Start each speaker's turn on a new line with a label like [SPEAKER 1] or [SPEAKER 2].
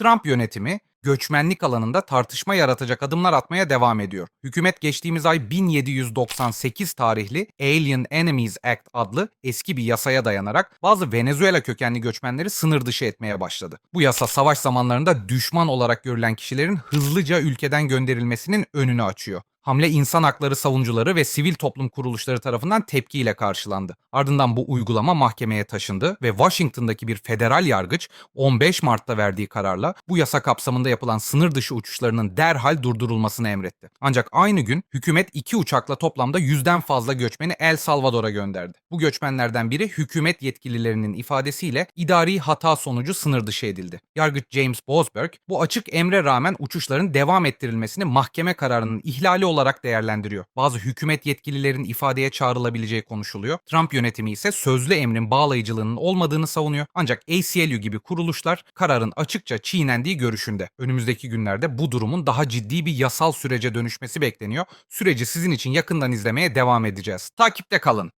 [SPEAKER 1] Trump yönetimi göçmenlik alanında tartışma yaratacak adımlar atmaya devam ediyor. Hükümet geçtiğimiz ay 1798 tarihli Alien Enemies Act adlı eski bir yasaya dayanarak bazı Venezuela kökenli göçmenleri sınır dışı etmeye başladı. Bu yasa savaş zamanlarında düşman olarak görülen kişilerin hızlıca ülkeden gönderilmesinin önünü açıyor. Hamle insan hakları savunucuları ve sivil toplum kuruluşları tarafından tepkiyle karşılandı. Ardından bu uygulama mahkemeye taşındı ve Washington'daki bir federal yargıç 15 Mart'ta verdiği kararla bu yasa kapsamında yapılan sınır dışı uçuşlarının derhal durdurulmasını emretti. Ancak aynı gün hükümet iki uçakla toplamda yüzden fazla göçmeni El Salvador'a gönderdi. Bu göçmenlerden biri hükümet yetkililerinin ifadesiyle idari hata sonucu sınır dışı edildi. Yargıç James Bosberg bu açık emre rağmen uçuşların devam ettirilmesini mahkeme kararının ihlali olarak değerlendiriyor. Bazı hükümet yetkililerin ifadeye çağrılabileceği konuşuluyor. Trump yönetimi ise sözlü emrin bağlayıcılığının olmadığını savunuyor. Ancak ACLU gibi kuruluşlar kararın açıkça çiğnendiği görüşünde. Önümüzdeki günlerde bu durumun daha ciddi bir yasal sürece dönüşmesi bekleniyor. Süreci sizin için yakından izlemeye devam edeceğiz. Takipte kalın.